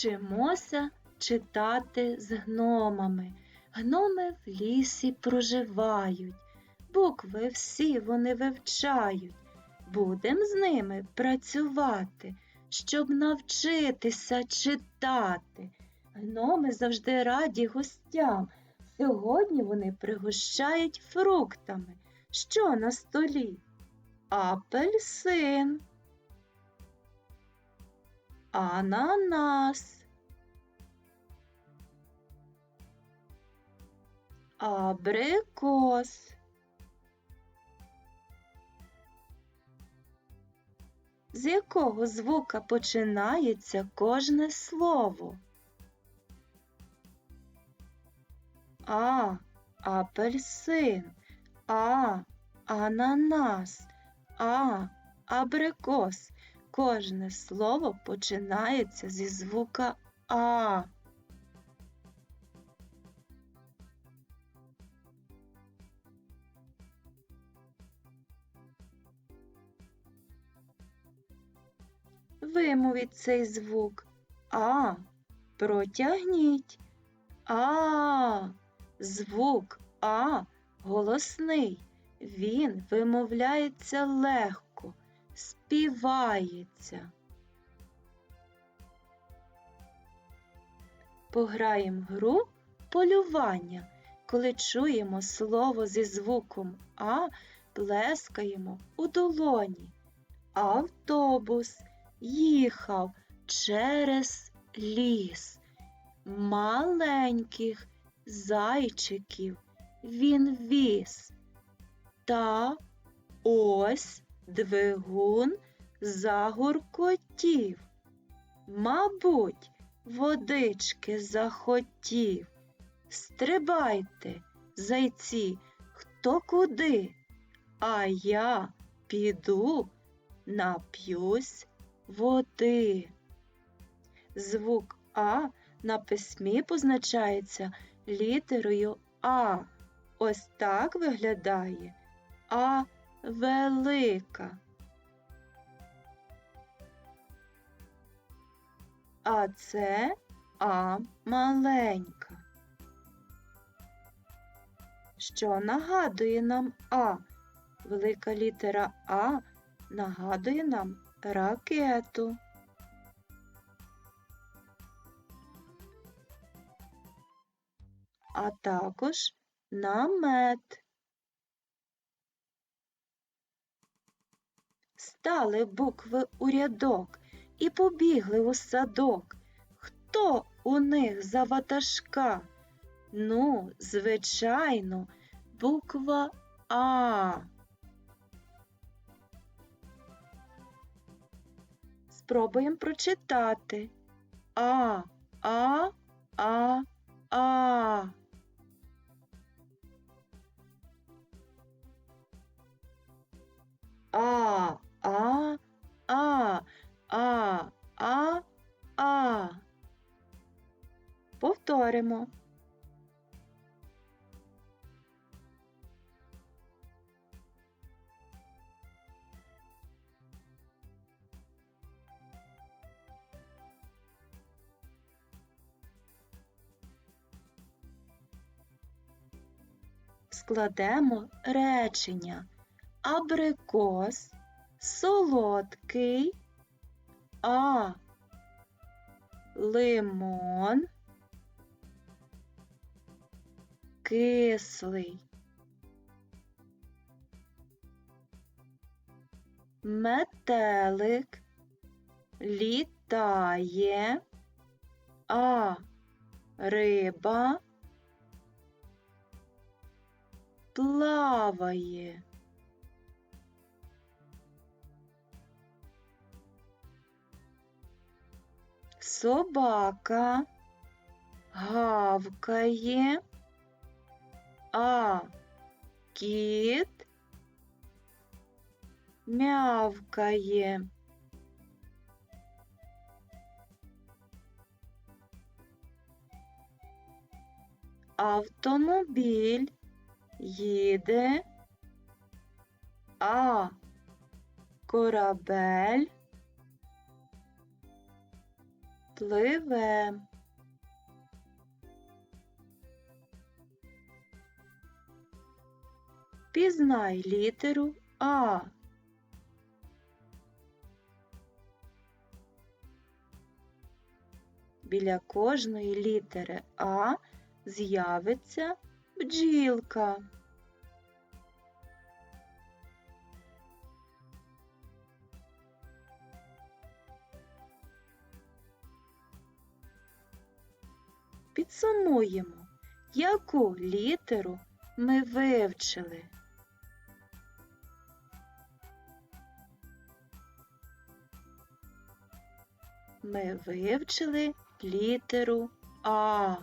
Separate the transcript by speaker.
Speaker 1: Вчимося читати з гномами. Гноми в лісі проживають, букви всі вони вивчають. Будем з ними працювати, щоб навчитися читати. Гноми завжди раді гостям. Сьогодні вони пригощають фруктами. Що на столі? Апельсин, ананас, абрикос. З якого звука починається кожне слово? А. Апельсин. А. Ананас. А. Абрикос. Кожне слово починається зі звука А. Вимовіть цей звук. А. Протягніть. А. Звук А голосний. Він вимовляється легко, співається. Пограємо гру полювання. Коли чуємо слово зі звуком А, плескаємо у долоні. Автобус їхав через ліс. Маленьких зайчиків він віз. Та ось двигун загуркотів. Мабуть, водички захотів. Стрибайте, зайці, хто куди, а я піду, нап'юсь води. Звук А на письмі позначається літерою А. Ось так виглядає А велика. А це А маленька. Що нагадує нам А? Велика літера А нагадує нам ракету. а також намет. Стали букви у рядок і побігли у садок. Хто у них за ватажка? Ну, звичайно, буква А. Спробуємо прочитати. А, А, А, А. А, А, А, А, А, А. Повторимо. Складемо речення абрикос, солодкий, а лимон, кислий. Метелик літає, а риба плаває. Собака гавкає, а кіт мявкає. Автомобіль їде, а корабель пливе. Пізнай літеру А. Біля кожної літери А з'явиться бджілка. Підсумуємо, яку літеру ми вивчили. Ми вивчили літеру А.